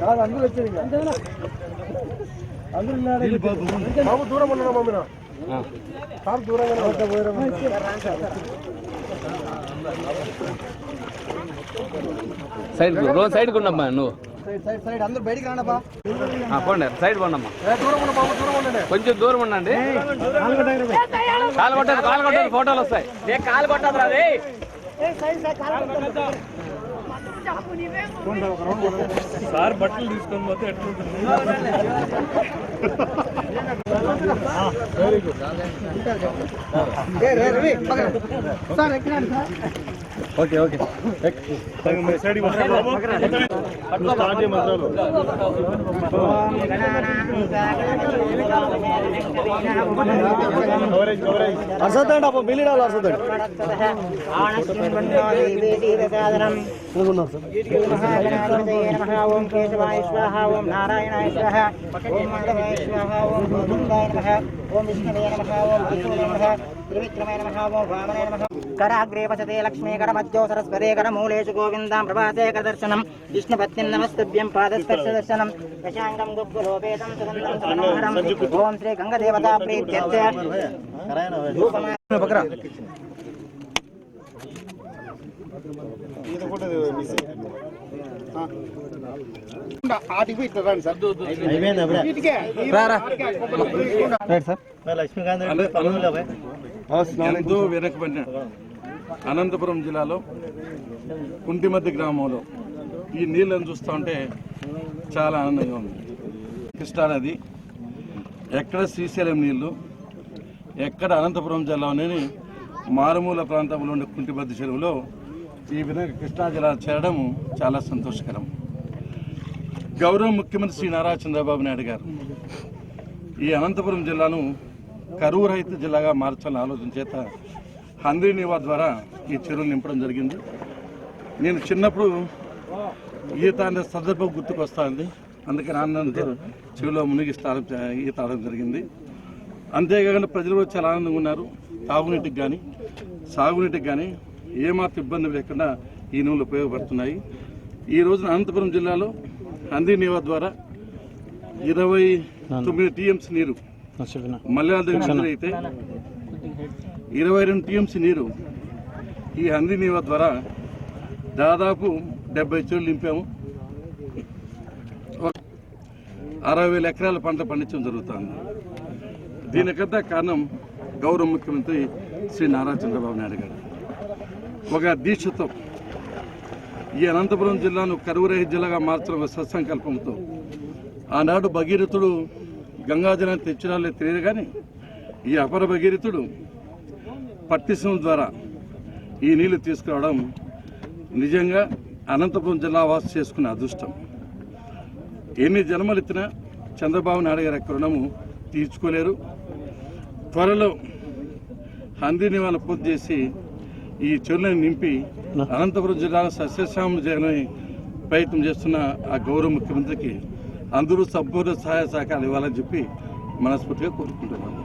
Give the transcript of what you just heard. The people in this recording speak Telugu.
కాదు అందరూ వచ్చారు ఇంకా అందరూ బాబు దూరం ఉన్నాడు మమ్మీనా సార్ దూరంగా సైడ్ రోజు నువ్వు. సైడ్ సైడ్ అందరూ బయటికి రాండబ్బా ఆ, పోండి సైడ్ పోండమ్మా. దూరం ఉన్న బాబు దూరం ఉండండి. కొంచెం దూరం ఉండండి కాలు కొట్టదు కాలు కొట్టదు ఫోటోలు వస్తాయి. కాలు కొట్టదు సార్ బట్టలు తీసుకొని పోతే ఎట్లుంటుంది sir ఎక్కినాడు sir okay okay side start చేయ మంత్రాలు కవరేజ్ కవరేజ్ అర్సద్దండి అప్పుడు మిల్లిడాలి అర్సద్దండి ఓం కేశవాయ స్వాహ ఓం నారాయణాయ స్వాహ ఓం మాధవాయ స్వాహ ఓం గోవిందాయ నమః ఓం విష్ణవే నమః ఓం విష్ణువే నమః త్రివిక్రమే నమః ఓం వామనే నమః కరాగ్రే పచతే లక్ష్మీ కరమధ్యో సరస్వతే కరమూలేషు గోవిందాం ప్రభాసే కదర్శనం విష్ణుపత్నిం నమస్తుభ్యం పాదస్పర్శ దర్శనం దశాంగం సుగంధం సమనోహరం ఓం శ్రీ గంగదేవతా ప్రీత్యర్థ ఇది కూడా మిస్ ఎంతో వెనకబడిన అనంతపురం జిల్లాలో కుంటిమద్ది గ్రామంలో ఈ నీళ్ళని చూస్తూ ఉంటే చాలా ఆనందంగా ఉంది. కృష్ణానది ఎక్కడ శ్రీశైలం నీళ్ళు ఎక్కడ అనంతపురం జిల్లాలోని మారుమూల ప్రాంతంలో ఉండే కుంటిమద్ది చెరువులో ఈ విధంగా కృష్ణా జిల్లా చేరడం చాలా సంతోషకరం. గౌరవ ముఖ్యమంత్రి శ్రీ నారా చంద్రబాబు నాయుడు గారు ఈ అనంతపురం జిల్లాను కరువు రహిత జిల్లాగా మార్చాలని ఆలోచన చేత హంద్రీ నివా ద్వారా ఈ చెరువులు నింపడం జరిగింది. నేను చిన్నప్పుడు ఈత అనే సందర్భం గుర్తుకొస్తుంది. అందుకని ఆనందంతో చెరువులో మునిగి స్నానం ఈత ఆడడం జరిగింది. అంతేకాకుండా ప్రజలు కూడా చాలా ఆనందంగా ఉన్నారు. తాగునీటికి కానీ సాగునీటికి కానీ ఏమాత్రం ఇబ్బంది లేకుండా ఈ నూనెలు ఉపయోగపడుతున్నాయి. ఈ రోజున అనంతపురం జిల్లాలో హంద్రీ నివా ద్వారా ఇరవై తొమ్మిది టీఎంసీ నీరు మలయాళ దగ్గర అయితే ఇరవై రెండు టీఎంసీ నీరు ఈ హంది నీవ ద్వారా దాదాపు డెబ్బై చెరువులు నింపాము. అరవై వేల ఎకరాల పంట పండించడం జరుగుతుంది. దీనికంతా కారణం గౌరవ ముఖ్యమంత్రి శ్రీ నారా చంద్రబాబు నాయుడు గారు. ఒక దీక్షతో ఈ అనంతపురం జిల్లాను కరువురహిత జిల్లాగా మార్చడం సత్సంకల్పంతో. ఆనాడు భగీరథుడు గంగాజలాన్ని తెచ్చినాలే తెలియదు కానీ ఈ అపర భగీరథుడు పట్టిసం ద్వారా ఈ నీళ్ళు తీసుకురావడం నిజంగా అనంతపురం జిల్లా వాసు చేసుకున్న అదృష్టం. ఎన్ని జన్మలెత్తినా చంద్రబాబు నాయుడు గారి యొక్క రుణము తీర్చుకోలేరు. త్వరలో హందీ నివాళ పూర్తి చేసి ఈ చెరువులను నింపి అనంతపురం జిల్లాను సస్యశ్యామం చేయాలని ప్రయత్నం చేస్తున్న ఆ గౌరవ ముఖ్యమంత్రికి అందరూ సంపూర్ణ సహాయ సహకారాలు ఇవ్వాలని చెప్పి మనస్ఫూర్తిగా కోరుకుంటున్నాను.